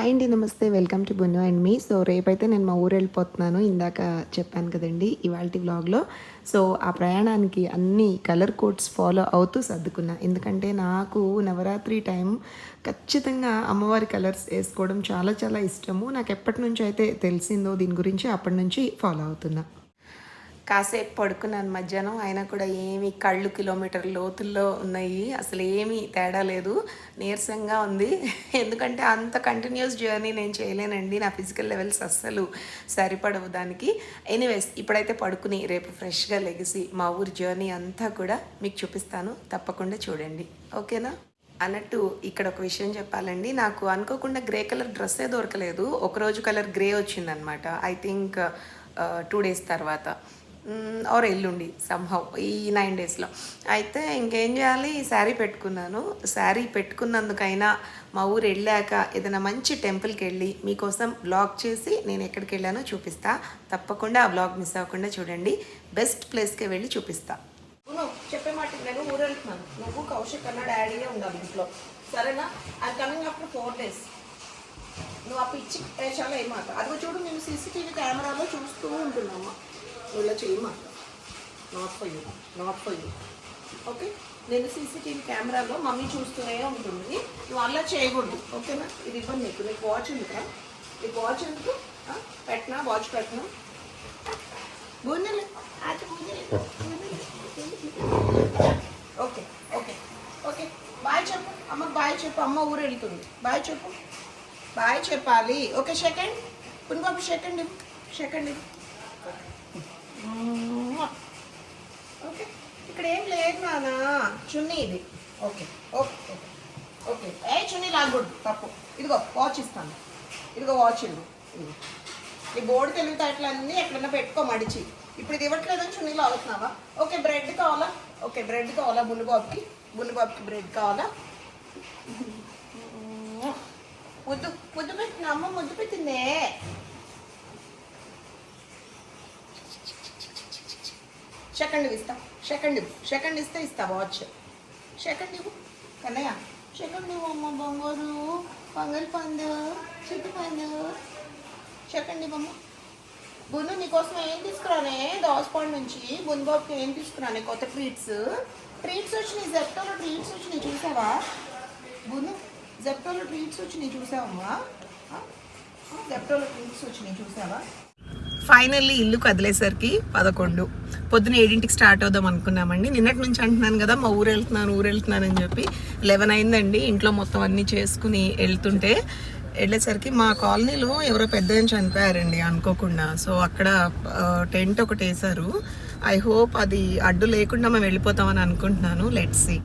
Hi అండి నమస్తే. Welcome to Bunnu and మీ. సో రేపైతే నేను మా ఊరు వెళ్ళిపోతున్నాను. ఇందాక చెప్పాను కదండి ఇవాళ వ్లాగ్లో. సో ఆ ప్రయాణానికి అన్ని కలర్ కోడ్స్ ఫాలో అవుతూ సర్దుకున్నా. ఎందుకంటే నాకు నవరాత్రి టైం ఖచ్చితంగా అమ్మవారి కలర్స్ వేసుకోవడం చాలా చాలా ఇష్టము. నాకు ఎప్పటి నుంచి అయితే తెలిసిందో దీని గురించి అప్పటి నుంచి ఫాలో అవుతున్నా. కాసేపు పడుకున్నాను మధ్యాహ్నం అయినా కూడా ఏమి కళ్ళు కిలోమీటర్ లోతుల్లో ఉన్నాయి. అసలు ఏమీ తేడా లేదు. నీరసంగా ఉంది. ఎందుకంటే అంత కంటిన్యూస్ జర్నీ నేను చేయలేనండి. నా ఫిజికల్ లెవెల్స్ అస్సలు సరిపడవు దానికి. ఎనీవేస్ ఇప్పుడైతే పడుకుని రేపు ఫ్రెష్గా లెగిసి మా ఊరి జర్నీ అంతా కూడా మీకు చూపిస్తాను. తప్పకుండా చూడండి. ఓకేనా? అన్నట్టు ఇక్కడ ఒక విషయం చెప్పాలండి. నాకు అనుకోకుండా గ్రే కలర్ డ్రెస్సే దొరకలేదు. ఒకరోజు కలర్ గ్రే వచ్చిందనమాట. ఐ థింక్ టూ డేస్ తర్వాత. ఆర్ ఎల్లుండి సంహవ్ ఈ నైన్ డేస్లో అయితే ఇంకేం చేయాలి? ఈ శారీ పెట్టుకున్నాను. శారీ పెట్టుకున్నందుకైనా మా ఊరు వెళ్ళాక ఏదైనా మంచి టెంపుల్కి వెళ్ళి మీకోసం బ్లాగ్ చేసి నేను ఎక్కడికి వెళ్ళానో చూపిస్తా. తప్పకుండా ఆ బ్లాగ్ మిస్ అవ్వకుండా చూడండి. బెస్ట్ ప్లేస్కి వెళ్ళి చూపిస్తా. చెప్పే మాట నేను ఊరు వెళ్తున్నాను. నువ్వు కౌశిక్ అన్న డాడీనే ఉండాలి ఇంట్లో. సరేనా? I coming after four days నువ్వు ఆ పిచ్చి చాలా ఏమాట అదిగో చూడు మేము సీసీటీవీ కెమెరాలో చూస్తూ ఉంటున్నామా నువ్వు ఇలా చేయమాట not for you not for you okay నేను సీసీటీవీ కెమెరాలో మమ్మీ చూస్తూనే ఉంటుంది. నువ్వు అలా చేయకూడదు. ఓకేనా ఇది ఇవ్వండి నీకు. నీకు వాచ్ ఎందుకురా నీకు వాచ్ ఎందుకు? పెట్టినా? వాచ్ పెట్టనా? బూనెలు ఓకే ఓకే ఓకే బాయ్ చెప్పు. అమ్మ బాయ్ చెప్పు. అమ్మ ఊరు వెళ్తుంది. బాయ్ చెప్పు. బాయ్ చెప్పాలి. ఓకే సెకండ్ పునిబాబు సెకండ్ ఇవ్వు. సెకండ్ ఇవ్వు. ఓకే. ఇక్కడ ఏం లేదు నానా. చున్నీ ఇది. ఓకే. ఓకే. ఓకే. ఓకే ఏ చున్నీ లాగకూడదు. తప్పు. ఇదిగో వాచ్ ఇస్తాను. ఇదిగో వాచ్ ఇదిగో ఇదిగో. ఈ బోర్డు తెలివితేటలన్నీ ఎక్కడన్నా పెట్టుకో మడిచి. ఇప్పుడు ఇది ఇవ్వట్లేదని చున్నీ అవుతున్నావా ఓకే బ్రెడ్ కావాలా? ఓకే బ్రెడ్ కావాలా? బుల్లిబాబుకి బుల్లిబాబుకి బ్రెడ్ కావాలా? ముద్దు ముద్దు పెట్టిన అమ్మ ముద్దు పెట్టిందే. సెకండ్ ఇస్తా. సెకండ్ ఇవ్వు. సెకండ్ ఇస్తే ఇస్తా వాచ్ సెకండ్ ఇవ్వు. కన్నయ్య. సెకండ్ ఇవ్వు అమ్మ బొంగోరు. బంగారు పండు. చిట్టు పండు. సెకండ్ ఇవ్వమ్మ బున్ను నీకోసం ఏం తీసుకురానే? దోసపాడు నుంచి. బున్బాబుకి ఏం తీసుకురానే? కొత్త ట్రీట్స్ ట్రీట్స్ వచ్చినాయి. జెప్టోలో ట్రీట్స్ వచ్చినాయి. చూసావా? బును జెప్టోలో ట్రీట్స్ వచ్చినాయి. చూసావమ్మా? జెప్టోలో ట్రీట్స్ వచ్చినాయి. చూసావా? ఫైనల్లీ ఇల్లు కదిలేసరికి పదకొండు. పొద్దున ఏడింటికి స్టార్ట్ అవుదాం అనుకున్నామండి. నిన్నటి నుంచి అంటున్నాను కదా మా ఊరు వెళ్తున్నాను ఊరు వెళ్తున్నాను అని చెప్పి. లెవెన్ అయిందండి. ఇంట్లో మొత్తం అన్నీ చేసుకుని వెళ్తుంటే వెళ్ళేసరికి మా కాలనీలో ఎవరో పెద్ద చనిపోయారండి అనుకోకుండా. సో అక్కడ టెంట్ ఒకటి వేశారు. ఐ హోప్ అది అడ్డు లేకుండా మేము వెళ్ళిపోతామని అనుకుంటున్నాను. లెట్స్ సి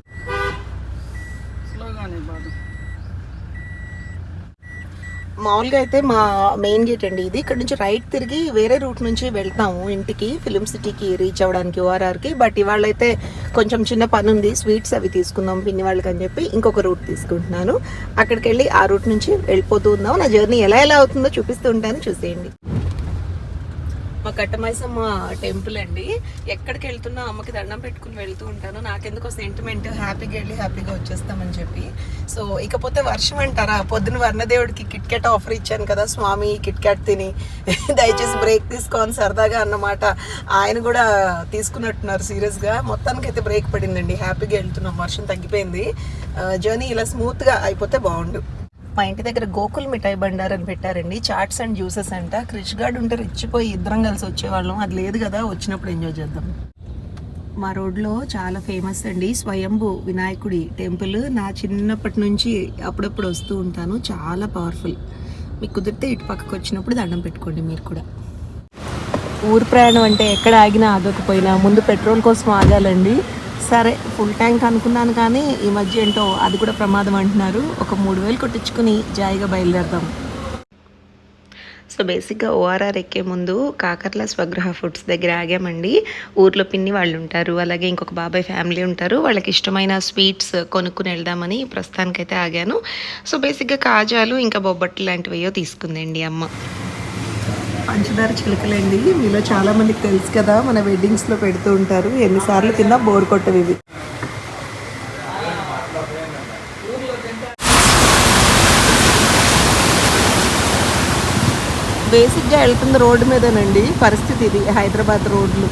మామూలుగా అయితే మా మెయిన్ గేట్ అండి ఇది. ఇక్కడ నుంచి రైట్ తిరిగి వేరే రూట్ నుంచి వెళ్తాము ఇంటికి ఫిలిం సిటీకి రీచ్ అవ్వడానికి ఓఆర్ఆర్కి బట్ ఇవాళ అయితే కొంచెం చిన్న పని ఉంది. స్వీట్స్ అవి తీసుకుందాం పిన్ని వాళ్ళకి అని చెప్పి ఇంకొక రూట్ తీసుకుంటున్నాను. అక్కడికి వెళ్ళి ఆ రూట్ నుంచి వెళ్ళిపోతూ ఉందాం. నా జర్నీ ఎలా ఎలా అవుతుందో చూపిస్తూ ఉంటాను. చూసేయండి. మా కట్టమైసమ్మ టెంపుల్ అండి. ఎక్కడికి వెళ్తున్నా అమ్మకి దండం పెట్టుకుని వెళ్తూ ఉంటాను. నాకెందుకో సెంటిమెంట్ హ్యాపీగా వెళ్ళి హ్యాపీగా వచ్చేస్తామని చెప్పి. సో ఇకపోతే వర్షం అంటారా? పొద్దున వర్ణదేవుడికి కిట్ క్యాట్ ఆఫర్ ఇచ్చాను కదా స్వామి కిట్ క్యాట్ తిని దయచేసి బ్రేక్ తీసుకోని సరదాగా అన్నమాట. ఆయన కూడా తీసుకున్నట్టున్నారు సీరియస్గా. మొత్తానికి అయితే బ్రేక్ పడిందండి. హ్యాపీగా వెళ్తున్నాం. వర్షం తగ్గిపోయింది. జర్నీ ఇలా స్మూత్గా అయిపోతే బాగుండు. మా ఇంటి దగ్గర గోకుల్ మిఠాయి బండార్ అని పెట్టారండి. చాట్స్ అండ్ జ్యూసెస్ అంట. క్రిష్ గార్డ్ ఉంటే రెచ్చిపోయి ఇద్దరం కలిసి వచ్చేవాళ్ళం. అది లేదు కదా వచ్చినప్పుడు ఎంజాయ్ చేద్దాం. మా రోడ్లో చాలా ఫేమస్ అండి. స్వయంభు వినాయకుడి టెంపుల్. నా చిన్నప్పటి నుంచి అప్పుడప్పుడు వస్తూ ఉంటాను. చాలా పవర్ఫుల్ మీకు కుదిరితే ఇటు పక్కకు వచ్చినప్పుడు దండం పెట్టుకోండి మీరు కూడా. ఊరు ప్రయాణం అంటే ఎక్కడ ఆగినా ఆగకపోయినా ముందు పెట్రోల్ కోసం ఆగాలండి. సరే ఫుల్ ట్యాంక్ అనుకున్నాను కానీ ఈ మధ్య ఏంటో అది కూడా ప్రమాదం అంటున్నారు. ఒక మూడు వేలు కొట్టించుకుని జాయిగా బయలుదేరదాం. సో బేసిక్గా ఓఆర్ఆర్ ఎక్కే ముందు కాకర్ల స్వగృహ ఫుడ్స్ దగ్గర ఆగామండి. ఊర్లో పిన్ని వాళ్ళు ఉంటారు అలాగే ఇంకొక బాబాయ్ ఫ్యామిలీ ఉంటారు. వాళ్ళకి ఇష్టమైన స్వీట్స్ కొనుక్కుని వెళ్దామని ప్రస్తుతానికైతే ఆగాను. సో బేసిక్గా కాజాలు ఇంకా బొబ్బట్లు లాంటివయ్యో తీసుకుందండి అమ్మ. పంచదార చిలకలండి. మీలో చాలా మందికి తెలుసు కదా మన వెడ్డింగ్స్లో పెడుతూ ఉంటారు. ఎన్నిసార్లు తిన్నా బోర్ కొట్టవి ఇవి. బేసిక్గా వెళ్తుంది రోడ్డు మీదనండి. పరిస్థితి ఇది హైదరాబాద్ రోడ్లు.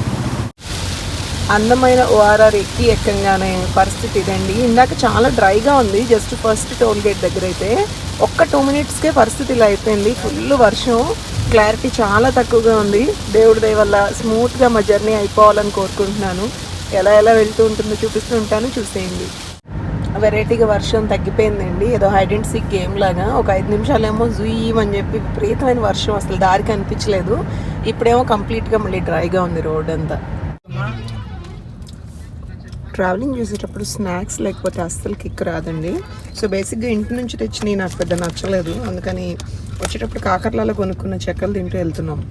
అందమైన ఓఆర్ఆర్ ఎక్కి ఎక్కంగానే పరిస్థితి ఇదండి. ఇందాక చాలా డ్రైగా ఉంది జస్ట్ ఫస్ట్ టోల్ గేట్ దగ్గర అయితే ఒక్క టూ మినిట్స్కే పరిస్థితి ఇలా అయిపోయింది. ఫుల్ వర్షం క్లారిటీ చాలా తక్కువగా ఉంది. దేవుడి దయ వల్ల స్మూత్గా మా జర్నీ అయిపోవాలని కోరుకుంటున్నాను. ఎలా ఎలా వెళ్తూ ఉంటుందో చూపిస్తూ ఉంటాను. చూసేయండి. వెరైటీగా వర్షం తగ్గిపోయిందండి. ఏదో హైడ్ అండ్ గేమ్ లాగా. ఒక ఐదు నిమిషాలేమో జూయ్ అని చెప్పి విపరీతమైన వర్షం అసలు దారి కనిపించలేదు ఇప్పుడేమో కంప్లీట్గా మళ్ళీ డ్రైగా ఉంది రోడ్ అంతా. ట్రావెలింగ్ చేసేటప్పుడు స్నాక్స్ లేకపోతే అస్సలు కిక్ రాదండి. సో బేసిక్గా ఇంటి నుంచి తెచ్చినవి నాకు పెద్ద నచ్చలేదు. అందుకని వచ్చేటప్పుడు కాకర్లలో కొనుక్కున్న చెక్కలు తింటూ వెళ్తున్నాం.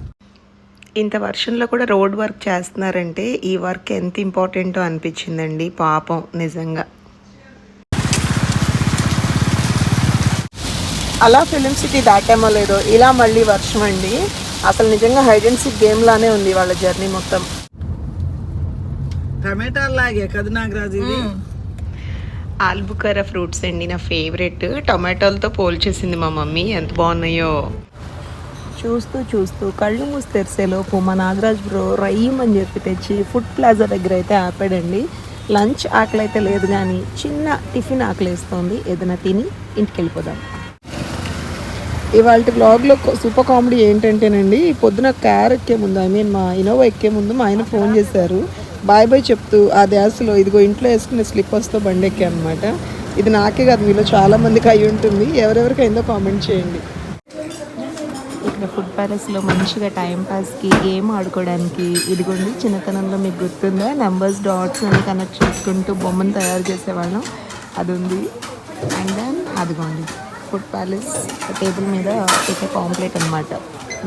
ఇంత వర్షంలో కూడా రోడ్ వర్క్ చేస్తున్నారంటే ఈ వర్క్ ఎంత ఇంపార్టెంటో అనిపించిందండి. పాపం నిజంగా. అలా ఫిలిం సిటీ దాటామో లేదో ఇలా మళ్ళీ వర్షం అండి. అసలు నిజంగా హైడెన్సీ గేమ్ లానే ఉంది వాళ్ళ జర్నీ మొత్తం. టమాటాలు లాగే కదా నాగరాజు ఇది ఆల్బుకరా ఫ్రూట్స్ అండి నా ఫేవరెట్. టొమాటోలతో పోల్చేసింది మా మమ్మీ. ఎంత బాగున్నాయో. చూస్తూ చూస్తూ కళ్ళు మూసి తెరిసేలోపు మా నాగరాజ్ బ్రో రయ్యం అని చెప్పి తెచ్చి ఫుడ్ ప్లాజా దగ్గర అయితే ఆపాడండి. లంచ్ ఆకలి అయితే లేదు కానీ చిన్న టిఫిన్ ఆకలి వేస్తోంది ఏదైనా తిని ఇంటికి వెళ్ళిపోదాం ఇవాళ బ్లాగ్లో సూపర్ కామెడీ ఏంటంటేనండి పొద్దున కార్ ఎక్కే ముందు ఐ మీన్ మా ఇనోవా ఎక్కే ముందు మా ఆయన ఫోన్ చేశారు. బాయ్ బాయ్ చెప్తూ ఆ ధ్యాసలో ఇదిగో ఇంట్లో వేసుకునే స్లిప్పర్స్తో బండి ఎక్కా అనమాట ఇది నాకే కాదు మీలో చాలామందికి అయి ఉంటుంది. ఎవరెవరికి కామెంట్ చేయండి. ఇక్కడ ఫుడ్ ప్యాలెస్లో మంచిగా టైంపాస్కి గేమ్ ఆడుకోవడానికి ఇదిగోండి చిన్నతనంలో మీకు గుర్తుందా? నెంబర్స్ డాట్స్ అని కనెక్ట్ చేసుకుంటూ బొమ్మను తయారు చేసేవాళ్ళం. అది ఉంది అండ్ దెన్ అదిగోండి. ఫుడ్ ప్యాలెస్ టేబుల్ మీద పెట్టే కాంప్లెట్ అనమాట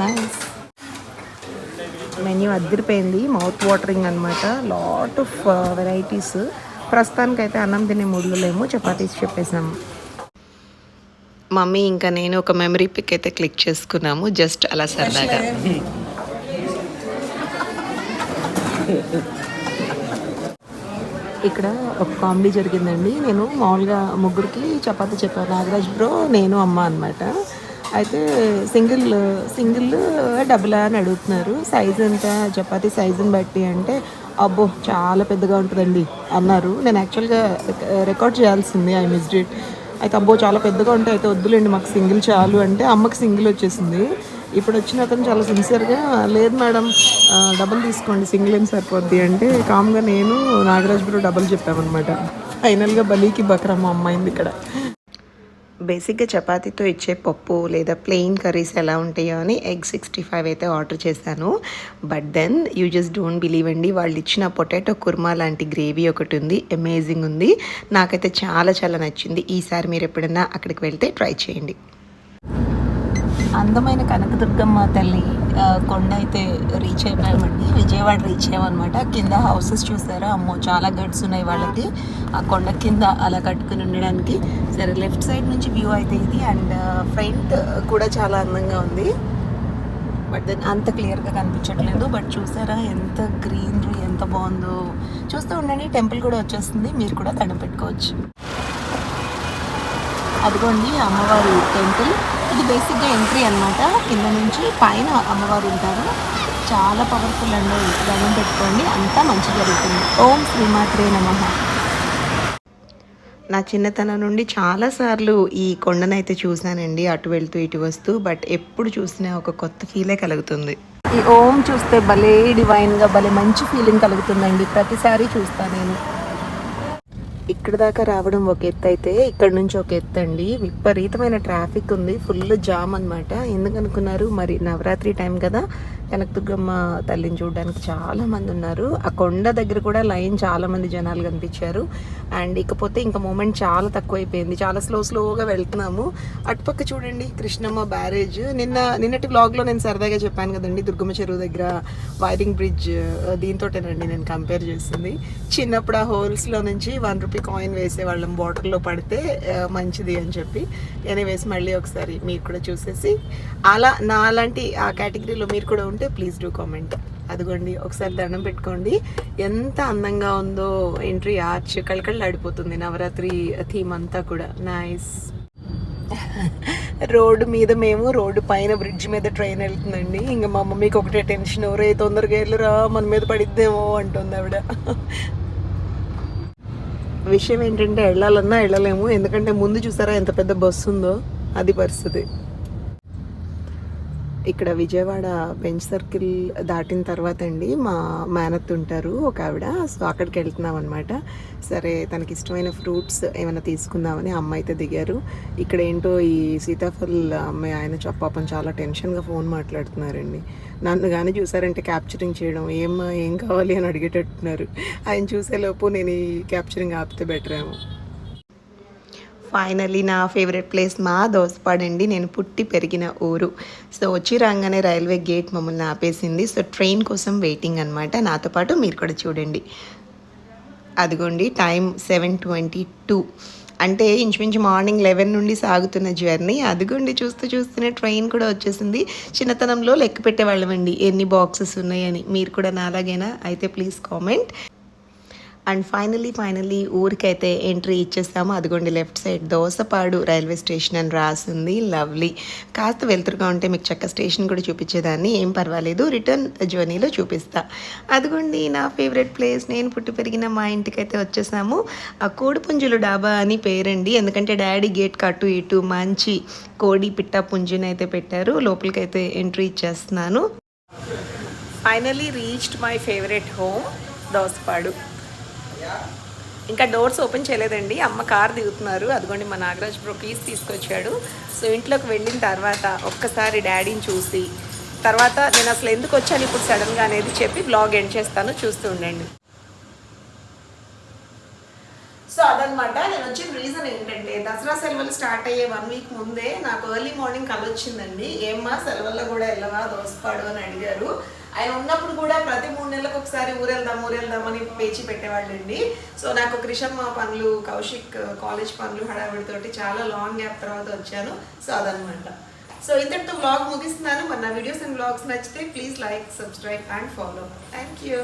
నైస్. మెన్యూ అద్దరిపోయింది మౌత్ వాటరింగ్ అనమాట లాట్ ఆఫ్ వెరైటీస్ ప్రస్తుతానికైతే అన్నం తినే మూడ్లో లేము చపాతీస్ చెప్పేసాము. మమ్మీ ఇంకా నేను ఒక మెమరీ పిక్ అయితే క్లిక్ చేసుకున్నాము జస్ట్ అలా సరదాగా. ఇక్కడ ఒక కామెడీ జరిగిందండి. నేను మామూలుగా ముగ్గురికి చపాతీ చెప్పాను. నాగరాజ్ బ్రో నేను అమ్మ అనమాట అయితే సింగిల్ సింగిల్ డబుల్ అని అడుగుతున్నారు. సైజ్ ఎంత? చపాతీ సైజుని బట్టి అంటే అబ్బో చాలా పెద్దగా ఉంటుందండి అన్నారు. నేను యాక్చువల్గా రికార్డ్ చేయాల్సింది ఐ మిస్ ఇట్ అయితే అబ్బో చాలా పెద్దగా ఉంటే అయితే వద్దులేండి మాకు సింగిల్ చాలు అంటే అమ్మకి సింగిల్ వచ్చేసింది. ఇప్పుడు వచ్చిన అతను చాలా సిన్సియర్గా లేదు మేడం డబల్ డబుల్ తీసుకోండి సింగిల్ ఏం సరిపోద్ది అంటే కామ్గా నేను నాగరాజ్ బ్రో డబల్ చెప్పామన్నమాట. ఫైనల్గా బలీకి బక్రమ్మ అమ్మాయింది ఇక్కడ. బేసిక్గా చపాతీతో ఇచ్చే పప్పు లేదా ప్లెయిన్ కర్రీస్ ఎలా ఉంటాయో అని ఎగ్ సిక్స్టీ ఫైవ్ అయితే ఆర్డర్ చేశాను. But then you just don't believe అండి వాళ్ళు ఇచ్చిన పొటాటో కుర్మా లాంటి గ్రేవీ ఒకటి ఉంది అమేజింగ్ ఉంది. నాకైతే చాలా చాలా నచ్చింది. ఈసారి మీరు ఎప్పుడైనా అక్కడికి వెళ్తే ట్రై చేయండి. అందమైన కనకదుర్గమ్మ తల్లి కొండ అయితే రీచ్ అయిపోయామండి. విజయవాడ రీచ్ అయ్యామన్నమాట. కింద హౌసెస్ చూసారా? అమ్మో చాలా గడ్స్ ఉన్నాయి వాళ్ళకి. ఆ కొండ కింద అలా కట్టుకుని ఉండడానికి. సరే లెఫ్ట్ సైడ్ నుంచి వ్యూ అయితే ఇది. అండ్ ఫ్రంట్ కూడా చాలా అందంగా ఉంది. బట్ దెన్ అంత క్లియర్గా కనిపించట్లేదు. బట్ చూసారా ఎంత గ్రీనరీ ఎంత బాగుందో. చూస్తూ ఉండండి. టెంపుల్ కూడా వచ్చేస్తుంది. మీరు కూడా దండం పెట్టుకోవచ్చు అదిగోండి అమ్మవారి టెంపుల్ ఇది బేసిక్గా ఎంట్రీ అన్నమాట. కింద నుంచి పైన అమ్మవారు ఉంటారు. చాలా పవర్ఫుల్ అండి. దండం పెట్టుకోండి. అంతా మంచి జరుగుతుంది. ఓం శ్రీమాత్రే నమః. నా చిన్నతనం నుండి చాలాసార్లు ఈ కొండనైతే చూశానండి అటు వెళ్తూ ఇటు వస్తూ బట్ ఎప్పుడు చూసినా ఒక కొత్త ఫీలే కలుగుతుంది. ఈ ఓం చూస్తే భలే డివైన్గా భలే మంచి ఫీలింగ్ కలుగుతుందండి. ప్రతిసారి చూస్తాను నేను. ఇక్కడ దాకా రావడం ఒక ఎత్తు అయితే ఇక్కడ నుంచి ఒక ఎత్తు అండి. విపరీతమైన ట్రాఫిక్ ఉంది. ఫుల్ జామ్ అనమాట ఎందుకనుకున్నారు మరి నవరాత్రి టైం కదా. కనకదుర్గమ్మ తల్లిని చూడడానికి చాలా మంది ఉన్నారు. ఆ కొండ దగ్గర కూడా లైన్ చాలామంది జనాలు కనిపించారు. అండ్ ఇకపోతే ఇంకా మూమెంట్ చాలా తక్కువైపోయింది. చాలా స్లో స్లోగా వెళ్తున్నాము. అటుపక్క చూడండి కృష్ణమ్మ బ్యారేజ్. నిన్న నిన్నటి బ్లాగ్లో నేను సరదాగా చెప్పాను కదండి దుర్గమ్మ చెరువు దగ్గర వైరింగ్ బ్రిడ్జ్ దీంతోటేనండి నేను కంపేర్ చేసింది. చిన్నప్పుడు ఆ హోల్స్లో నుంచి వన్ రూపీ కాయిన్ వేసేవాళ్ళం వాటర్లో పడితే మంచిది అని చెప్పి. ఎనీవేస్ మళ్ళీ ఒకసారి మీరు కూడా చూసేసి. అలా నా అలాంటి ఆ కేటగిరీలో మీరు కూడా ఉంటే ప్లీజ్ డూ కామెంట్ అదిగోండి ఒకసారి దండం పెట్టుకోండి. ఎంత అందంగా ఉందో ఎంట్రీ ఆర్చ్ కళకళలాడిపోతుంది నవరాత్రి థీమ్ అంతా కూడా. నైస్ రోడ్డు మీద మేము రోడ్డు పైన బ్రిడ్జ్ మీద ట్రైన్ వెళ్తుందండి. ఇంకా మా మమ్మీకి ఒకటే టెన్షన్ రే తొందరగా వెళ్ళురా మన మీద పడిద్దేమో అంటుంది ఆవిడ. విషయం ఏంటంటే వెళ్ళాలన్నా వెళ్ళలేము. ఎందుకంటే ముందు చూసారా ఎంత పెద్ద బస్సు ఉందో? అది పరిస్థితి. ఇక్కడ విజయవాడ బెంచ్ సర్కిల్ దాటిన తర్వాత అండి మా మేనత్ ఉంటారు ఒక ఆవిడ. సో అక్కడికి వెళ్తున్నాం అనమాట సరే తనకి ఇష్టమైన ఫ్రూట్స్ ఏమైనా తీసుకుందామని అమ్మ అయితే దిగారు. ఇక్కడ ఏంటో ఈ సీతాఫల్ అమ్మాయి ఆయన పాపం చాలా టెన్షన్గా ఫోన్ మాట్లాడుతున్నారండి. నన్ను కానీ చూసారంటే క్యాప్చరింగ్ చేయడం ఏం ఏం కావాలి అని అడిగేటట్టున్నారు. ఆయన చూసేలోపు నేను ఈ క్యాప్చరింగ్ ఆపితే బెటర్ ఏమో ఫైనలీ నా ఫేవరెట్ ప్లేస్ మా దోసపాడండి నేను పుట్టి పెరిగిన ఊరు. సో వచ్చి రాగానే రైల్వే గేట్ మమ్మల్ని ఆపేసింది. సో ట్రైన్ కోసం వెయిటింగ్ అనమాట నాతో పాటు మీరు కూడా చూడండి. అదిగోండి టైం సెవెన్ ట్వంటీ టూ అంటే ఇంచుమించు మార్నింగ్ లెవెన్ నుండి సాగుతున్న జర్నీ అదిగోండి చూస్తూ చూస్తూనే ట్రైన్ కూడా వచ్చేసింది. చిన్నతనంలో లెక్క పెట్టేవాళ్ళమండి. ఎన్ని బాక్సెస్ ఉన్నాయని. మీరు కూడా నాలాగైనా? అయితే please comment and finally finally ఊరికైతే entry ఇచ్చేసాము. అదిగోండి left side Dosapadu railway station అని రాసింది. లవ్లీ కాస్త వెళ్తురుగా ఉంటే మీకు చక్క స్టేషన్ కూడా చూపించేదాన్ని. ఏం పర్వాలేదు. రిటర్న్ జర్నీలో చూపిస్తా. అదిగోండి నా ఫేవరెట్ ప్లేస్ నేను పుట్టి పెరిగిన మా ఇంటికైతే వచ్చేసాము. ఆ కోడిపుంజులు డాబా అని పేరండి. ఎందుకంటే డాడీ గేట్ కట్టు ఇటు మంచి కోడి పిట్ట పుంజుని అయితే పెట్టారు. లోపలికైతే ఎంట్రీ ఇచ్చేస్తున్నాను. Finally reached my favourite home Dosapadu. ఇంకా డోర్స్ ఓపెన్ చేయలేదండి. అమ్మ కార్ దిగుతున్నారు. అదిగోండి మా నాగరాజ్ బ్రో కీస్ తీసుకొచ్చాడు. సో ఇంట్లోకి వెళ్ళిన తర్వాత ఒక్కసారి డాడీని చూసి తర్వాత నేను అసలు ఎందుకు వచ్చాను ఇప్పుడు సడన్గా అనేది చెప్పి బ్లాగ్ ఎండ్ చేస్తాను. చూస్తూ ఉండండి. సో అదనమాట నేను వచ్చిన రీజన్ ఏంటంటే దసరా సెలవులు స్టార్ట్ అయ్యే వన్ వీక్ ముందే నాకు ఎర్లీ మార్నింగ్ కల వచ్చిందండి. ఏమ్మా సెలవుల్లో కూడా వెళ్ళవా దోసపాడు అని అడిగారు. ఆయన ఉన్నప్పుడు కూడా ప్రతి మూడు నెలలకు ఒకసారి ఊరెళ్దాం ఊరెళ్దామని పేచి పెట్టేవాళ్ళండి. సో నాకు క్రిషమ్మ పనులు కౌశిక్ కాలేజ్ పనులు హడావిడితోటి చాలా లాంగ్ గ్యాప్ తర్వాత వచ్చాను. సో అదనమాట. సో ఇంతటితో బ్లాగ్ ముగిస్తున్నాను. మరి నా వీడియోస్ అండ్ బ్లాగ్స్ నచ్చితే please like subscribe and follow thank you